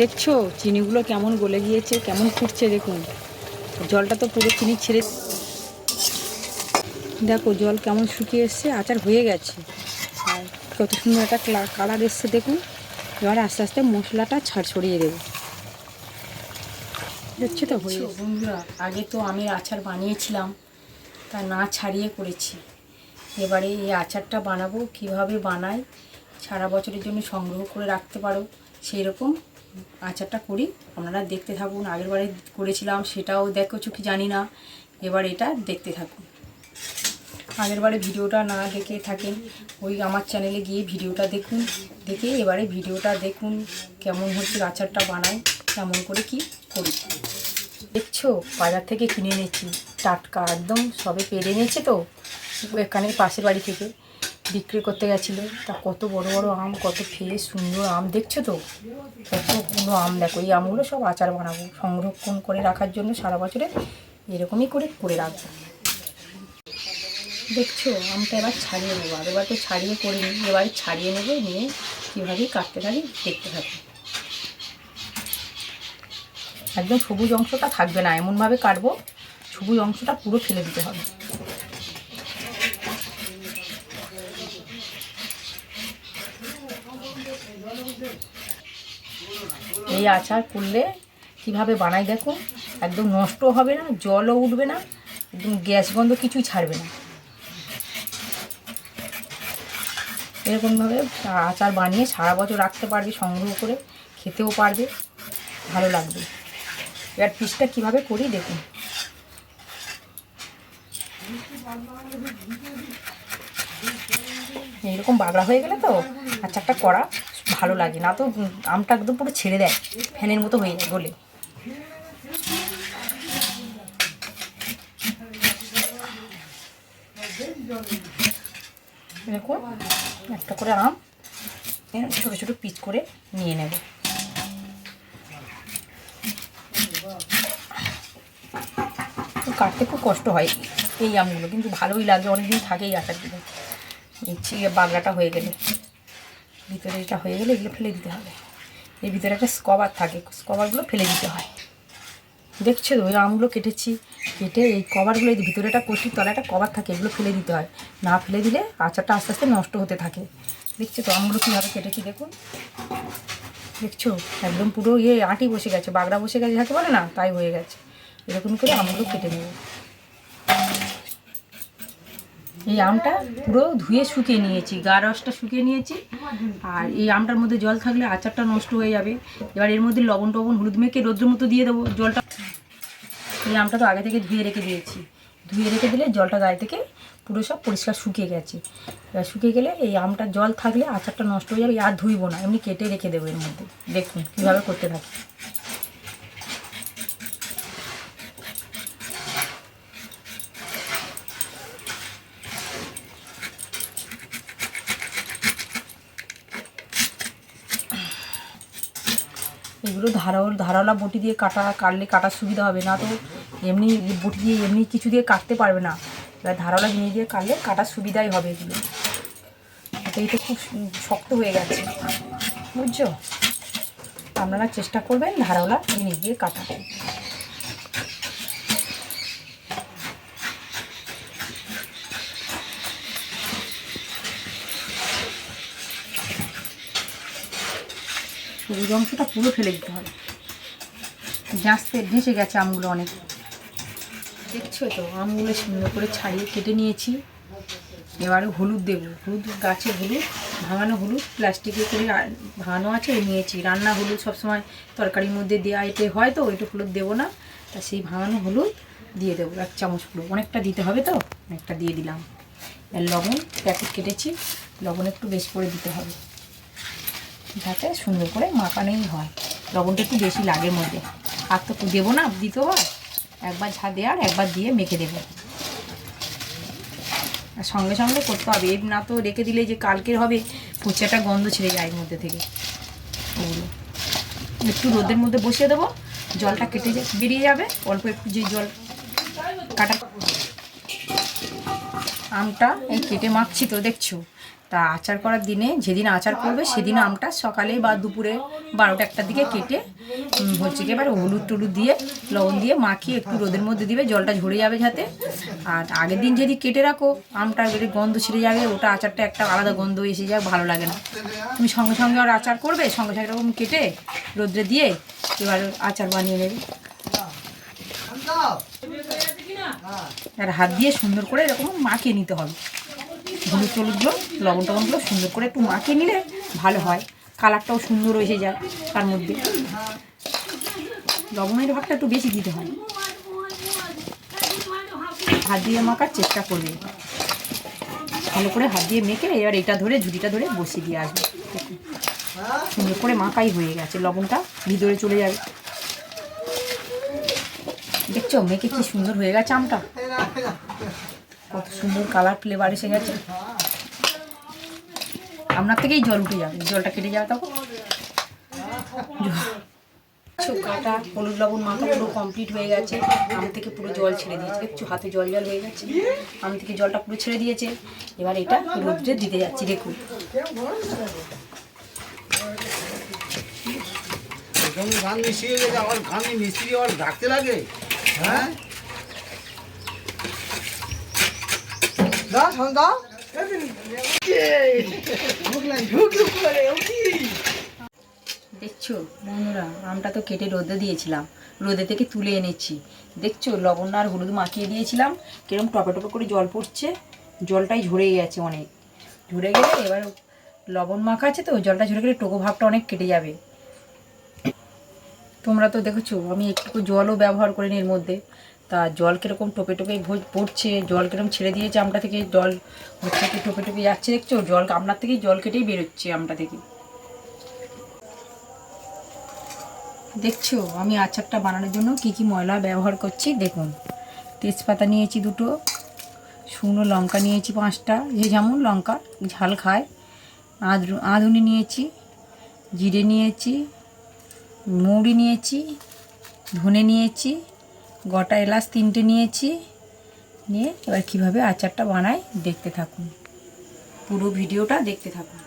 দেখছ? চিনিগুলো কেমন গলে গিয়েছে, কেমন ফুটছে দেখুন। জলটা তো পুরো চিনি ছেড়ে দেখো, জল কেমন শুকিয়ে এসছে, আচার হয়ে গেছে। আর কত সুন্দর একটা কালার এসছে দেখুন। এবার আস্তে আস্তে মশলাটা ছাড় ছড়িয়ে দেবো। দেখছ তো? হয়ে বন্ধুরা, আগে তো আমি আচার বানিয়েছিলাম, তা না ছাড়িয়ে করেছি। এবারে এই আচারটা বানাবো, কীভাবে বানাই, সারা বছরের জন্য সংগ্রহ করে রাখতে পারো সেই রকম আচারটা করি। আপনারা দেখতে থাকুন, আগের বারে করেছিলাম, সেটাও দেখো কি জানি না। এবার এটা দেখতে থাকুন। আগের বারে ভিডিওটা না দেখে থাকেন, ওই আমার চ্যানেলে গিয়ে ভিডিওটা দেখুন। দেখে এবারে ভিডিওটা দেখুন, কেমন হচ্ছে আচারটা বানাই, কেমন করে কি করি। দেখছ? বাজার থেকে কিনে এনেছি। টাটকা একদম সবে পেরে এনেছে তো, এখানে পাশের বাড়ি থেকে। বিক্রি করতে গেছিল। তা কত বড় বড় আম, কত ফ্রেশ, সুন্দর আম। দেখছ তো? কত কতগুলো আম। দেখো, এই আমগুলো সব আচার বানাবো। সংরক্ষণ করে রাখার জন্য সারা বছরে এরকমই করে করে রাখব। দেখছ? আমটা এবার ছাড়িয়ে নেব। আর এবার তো ছাড়িয়ে করে নিই। এবার ছাড়িয়ে নেব, নিয়ে কীভাবে কাটতে থাকি দেখতে থাকি। একদম সবুজ অংশটা থাকবে না। এমনভাবে কাটবো, সবুজ অংশটা পুরো ফেলে দিতে হবে। এই আচার করলে কীভাবে বানাই দেখো? একদম নষ্ট হবে না, জলও উঠবে না, একদম গ্যাস গন্ধ কিছুই ছাড়বে না। এরকমভাবে আচার বানিয়ে সারা বছর রাখতে পারবে, সংগ্রহ করে খেতেও পারবে, ভালো লাগবে। এবার পিসটা কীভাবে করি দেখুন। এইরকম বাগড়া হয়ে গেলে তো? আচারটা করা ভালো লাগে না, তো আমটা একদম পুরো ছেড়ে দেয়, ফ্যানের মতো হয়ে যায় বলে দেখুন, একটা করে আম ছোটো ছোটো পিস করে নিয়ে নেব। কাটতে খুব কষ্ট হয় এই আমগুলো, কিন্তু ভালোই লাগে, অনেকদিন থাকে এই আচারগুলো ইচ্ছে বাগড়াটা হয়ে গেলে। ভিতরে এটা হয়ে গেলে এগুলো ফেলে দিতে হবে। এর ভিতরে একটা স্কবার থাকে স্কবারগুলো ফেলে দিতে হয়। দেখছ তো, ওই আমগুলো কেটেছি, কেটে এই কভারগুলো, এই ভিতরে একটা কষির তলা একটা কভার থাকে, এগুলো ফেলে দিতে হয়। না ফেলে দিলে আচারটা আস্তে আস্তে নষ্ট হতে থাকে। দেখছ তো, আমগুলো কীভাবে কেটেছি দেখুন। দেখছ, একদম পুরো ইয়ে আঁটি বসে গেছে, বাগড়া বসে গেছে, যাকে বলে না, তাই হয়ে গেছে। এরকম করে আমগুলো কেটে নেব। এই আমটা পুরো ধুয়ে শুকিয়ে নিয়েছি, গা রসটা শুকিয়ে নিয়েছি। আর এই আমটার মধ্যে জল থাকলে আচারটা নষ্ট হয়ে যাবে। এবার এর মধ্যে লবণ টবণ হলুদ মেখে রৌদ্রের মতো দিয়ে দেবো জলটা। এই আমটা তো আগে থেকে ধুয়ে রেখে দিয়েছি। ধুয়ে রেখে দিলে জলটা গায়ে থেকে পুরো সব পরিষ্কার শুকিয়ে গেছে। এবার শুকিয়ে গেলে এই আমটা জল থাকলে আচারটা নষ্ট হয়ে যাবে, আর ধুইবো না, এমনি কেটে রেখে দেবো এর মধ্যে। দেখুন কীভাবে করতে থাকি। এগুলো ধারাও, ধারালা বটি দিয়ে কাটা, কাটলে কাটার সুবিধা হবে, না তো এমনি বটি দিয়ে এমনি কিছু দিয়ে কাটতে পারবে না। এবার ধারালা জিনিস দিয়ে কাটলে কাটার সুবিধাই হবে এগুলো। তো এটা খুব শক্ত হয়ে গেছে। বুঝছ? আপনারা চেষ্টা করবেন ধারালা জিনিস দিয়ে কাটা। সবুজ অংশটা পুরো ফেলে দিতে হবে। জাঁচতে ভেসে গেছে আমগুলো অনেক। দেখছ তো, আমগুলো সুন্দর করে ছাড়িয়ে কেটে নিয়েছি। এবারে হলুদ দেবো। হলুদ, গাছে হলুদ, ভাঙানো হলুদ, প্লাস্টিকে করে ভাঙানো আছে নিয়েছি। রান্না হলুদ সবসময় তরকারির মধ্যে দেওয়া এতে হয় তো ওইটা হলুদ দেবো না। তা সেই ভাঙানো হলুদ দিয়ে দেবো, এক চামচ পুরো। অনেকটা দিতে হবে তো? অনেকটা দিয়ে দিলাম। লবণ, প্যাকেট কেটেছি। লবণ একটু বেশ করে দিতে হবে। যাতে সুন্দর করে মাখানোই হয়। লবণটা একটু বেশি লাগে মধ্যে। আর তো দেবো না, দিতে হয়। একবার ঝা দেওয়ার একবার দিয়ে মেখে দেবো। আর সঙ্গে সঙ্গে করতে হবে। এর না তো রেখে দিলে যে কালকের হবে পচাটা গন্ধ ছেড়ে যায় এর মধ্যে থেকে। ওগুলো। একটু রোদের মধ্যে বসিয়ে দেবো। জলটা কেটে বেরিয়ে যাবে। অল্প একটু যে জল কাটা আমটা এই কেটে মাখছি তো, দেখছ? তা আচার করার দিনে যেদিন আচার করবে সেদিন আমটা সকালে বা দুপুরে বারোটা একটার দিকে কেটে হচ্ছে কি এবার হলুদ টলুদ দিয়ে লবণ দিয়ে মাখিয়ে একটু রোদের মধ্যে দিবে জলটা ঝরে যাবে যাতে। আর আগের দিন যদি কেটে রাখো আমটা যদি গন্ধ ছিঁড়ে যাবে ওটা আচারটা একটা আলাদা গন্ধ এসে যায় ভালো লাগে না। তুমি সঙ্গে সঙ্গে আর আচার করবে সঙ্গে সঙ্গে এরকম কেটে রোদ্রে দিয়ে এবার আচার বানিয়ে নেবে। আর হাত দিয়ে সুন্দর করে এরকম মাখিয়ে নিতে হবে। হলুদ টলুদগুলো লবণ টবণগুলো সুন্দর করে একটু মাখিয়ে নিলে ভালো হয়। কালারটাও সুন্দর এসে যায় তার মধ্যে। লবণের ভাগটা একটু বেশি দিতে হয়। হাত দিয়ে মাখার চেষ্টা করবে। ভালো করে হাত দিয়ে মেখে এবার এটা ধরে, ঝুড়িটা ধরে বসিয়ে দিয়ে আসবে। সুন্দর করে মাখাই হয়ে গেছে। লবণটা ভিতরে চলে যাবে। দেখছ, মেখে কি সুন্দর হয়ে গেছে আমটা? কত সুন্দর কালার ফ্লেভার এসে গেছে। আপনার থেকেই জল উঠে যাবে। জলটা কেটে যাবে তখন। কাটা, হলুদ, লবণ, মাথা পুরো কমপ্লিট হয়ে গেছে। আম থেকে পুরো জল ছেড়ে দিয়েছে। দেখছ, হাতে জল জল হয়ে গেছে। আম থেকে জলটা পুরো ছেড়ে দিয়েছে। এবার এটা রোদ্রে দিতে যাচ্ছি, দেখুন। ধান মিশিয়ে গেছে আমার ধানে মিস্ত্রি আবার ডাকতে লাগে। হ্যাঁ? দেখছ বন্ধুরা, আমটা তো কেটে রোদে দিয়েছিলাম। রোদে থেকে তুলে এনেছি। দেখছ, লবণ আর হলুদ মাখিয়ে দিয়েছিলাম। কিরম টপে টপে করে জল পড়ছে, জলটাই ঝরে গেছে অনেক। ঝরে গেলে এবার লবণ মাখা আছে তো, জলটা ঝরে গেলে টোকো ভাবটা অনেক কেটে যাবে। তোমরা তো দেখেছ, আমি একটু জলও ব্যবহার করিনি এর মধ্যে। তা জল কীরকম টোপে টোপে পড়ছে, জল কীরকম ছেড়ে দিয়েছে আমটা থেকে, জল হচ্ছে টোপে টোপে যাচ্ছে দেখছ? জল আমনার থেকেই জল কেটেই বেরোচ্ছে আমটা থেকে। দেখছ, আমি আচারটা বানানোর জন্য কি কি ময়লা ব্যবহার করছি, দেখুন। তেজপাতা নিয়েছি দুটো, শুকনো লঙ্কা নিয়েছি পাঁচটা, যে যেমন লঙ্কা, ঝাল খায়। আদ আদুনি নিয়েছি, জিরে নিয়েছি মৌরি নিয়েছি, ধনে নিয়েছি গোটা এলাচ তিনটে নিয়েছি। নিয়ে এবার কীভাবে আচারটা বানাই দেখতে থাকুন। পুরো ভিডিওটা দেখতে থাকুন।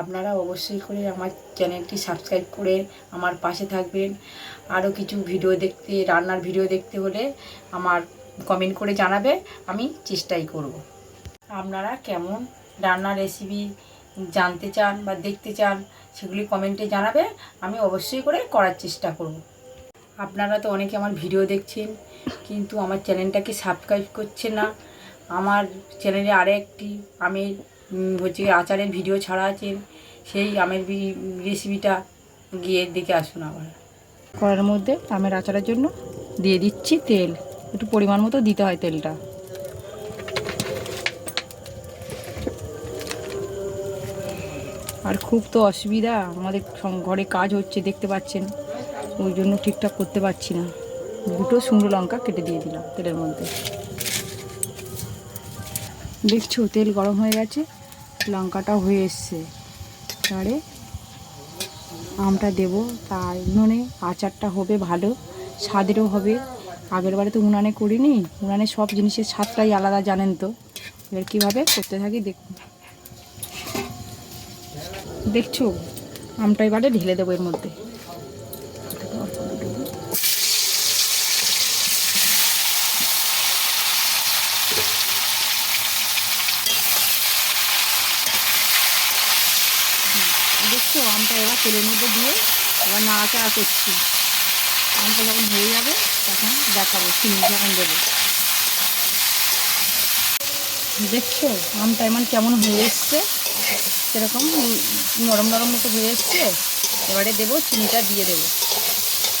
আপনারা অবশ্যই করে আমার চ্যানেলটি সাবস্ক্রাইব করে আমার পাশে থাকবেন। আরও কিছু ভিডিও দেখতে, রান্নার ভিডিও দেখতে হলে আমার কমেন্ট করে জানাবে আমি চেষ্টাই করব। আপনারা কেমন রান্নার রেসিপি জানতে চান বা দেখতে চান সেগুলি কমেন্টে জানাবে আমি অবশ্যই করে করার চেষ্টা করব। আপনারা তো অনেকে আমার ভিডিও দেখছেন, কিন্তু আমার চ্যানেলটাকে সাবস্ক্রাইব করছে না। আমার চ্যানেলে আরেকটি আমের হচ্ছে আচারের ভিডিও ছাড়া আছে সেই আমের রেসিপিটা গিয়ে দেখে আসুন আবার। কড়ার মধ্যে আমের আচারের জন্য দিয়ে দিচ্ছি তেল। একটু পরিমাণ মতো দিতে হয় তেলটা। আর খুব তো অসুবিধা, আমাদের ঘরে কাজ হচ্ছে, দেখতে পাচ্ছেন। ওই জন্য ঠিকঠাক করতে পারছি না। দুটো শুকনো লঙ্কা কেটে দিয়ে দিলাম তেলের মধ্যে। দেখছ, তেল গরম হয়ে গেছে, লঙ্কাটাও হয়ে এসছে। তারে আমটা দেব, তার উনুনে আচারটা হবে ভালো, স্বাদেরও হবে। আগের বারে তো উনানে করিনি, উনানে সব জিনিসের স্বাদটাই আলাদা, জানেন তো। এবার কীভাবে করতে থাকি দেখুন দেখছ, আমটা এবারে ঢেলে দেবো এর মধ্যে। দেখছ আমটা এবার তেলের মধ্যে দিয়ে এবার নাড়াচাড়া করছি। আমটা যখন হয়ে যাবে, তখন দেখাবো চিনি যখন দেবো। দেখছ, আমটা এমন কেমন হয়ে এসছে? সেরকম নরম নরম মতো হয়ে এসছে। এবারে দেবো চিনিটা দিয়ে দেবো।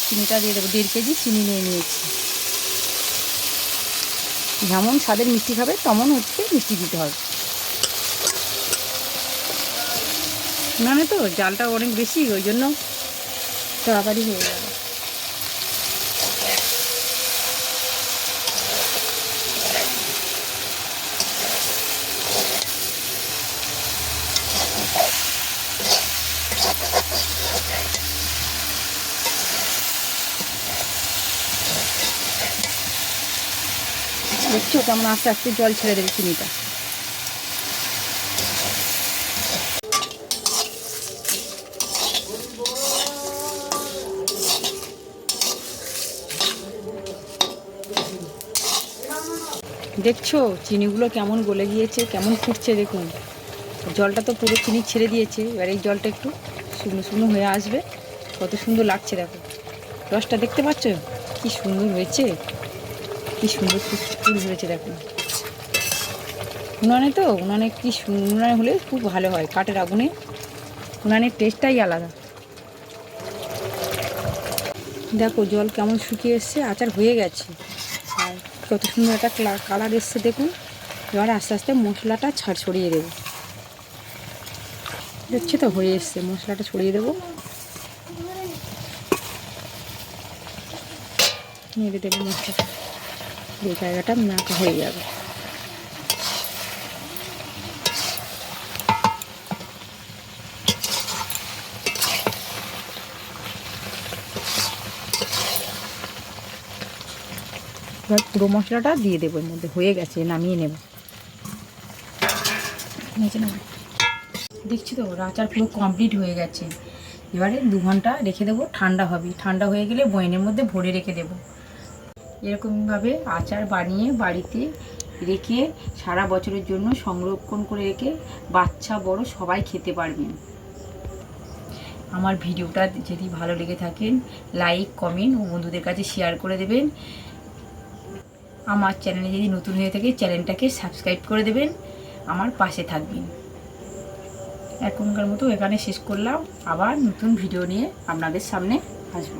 চিনিটা দিয়ে দেবো, দেড় কেজি চিনি নিয়ে নিয়েছি। যেমন স্বাদের মিষ্টি খাবে, তেমন হচ্ছে মিষ্টি দিতে হবে। না না তো জালটা অনেক বেশি, ওই জন্য তাড়াতাড়ি হয়ে যাবে। দেখছ কেমন আস্তে আস্তে জল ছেড়ে দেবে চিনিটা। দেখছ? চিনিগুলো কেমন গলে গিয়েছে, কেমন ফুটছে দেখুন। জলটা তো পুরো চিনি ছেড়ে দিয়েছে, এবার এই জলটা একটু শুকনো শুকনো হয়ে আসবে। কত সুন্দর লাগছে দেখো। রসটা দেখতে পাচ্ছ? কি সুন্দর হয়েছে। কি সুন্দর ফুল হয়েছে দেখুন। উনানে তো, উনানে কি উনানে হলে খুব ভালো হয়, কাঠের আগুনে। উনানের টেস্টটাই আলাদা। দেখো, জল কেমন শুকিয়ে এসছে, আচার হয়ে গেছে। কত সুন্দর একটা কালার এসছে দেখুন। এবার আস্তে আস্তে মশলাটা ছাড় ছড়িয়ে দেবো। দেখছি তো হয়ে এসছে, মশলাটা ছড়িয়ে দেবো। মেরে দেবো মশলাটা। এই জায়গাটা নাকা হয়ে যাবে। এবার পুরো মশলাটা দিয়ে দেবো, এর মধ্যে হয়ে গেছে, নামিয়ে নেব। দেখছি তো আচার পুরো কমপ্লিট হয়ে গেছে। এবারে দু ঘণ্টা রেখে দেবো, ঠান্ডা হবে। ঠান্ডা হয়ে গেলে বয়নের মধ্যে ভরে রেখে দেবো। এরকমভাবে আচার বানিয়ে বাড়িতে রেখে সারা বছরের জন্য সংরক্ষণ করে রেখে বাচ্চা, বড় সবাই খেতে পারবেন। আমার ভিডিওটা যদি ভালো লেগে থাকেন লাইক কমেন্ট ও বন্ধুদের কাছে শেয়ার করে দেবেন। আমার চ্যানেলে যদি নতুন হয়ে থাকে, চ্যানেলটাকে সাবস্ক্রাইব করে দেবেন, আমার পাশে থাকবেন। এখনকার মতো এখানে শেষ করলাম। আবার নতুন ভিডিও নিয়ে আপনাদের সামনে আসব।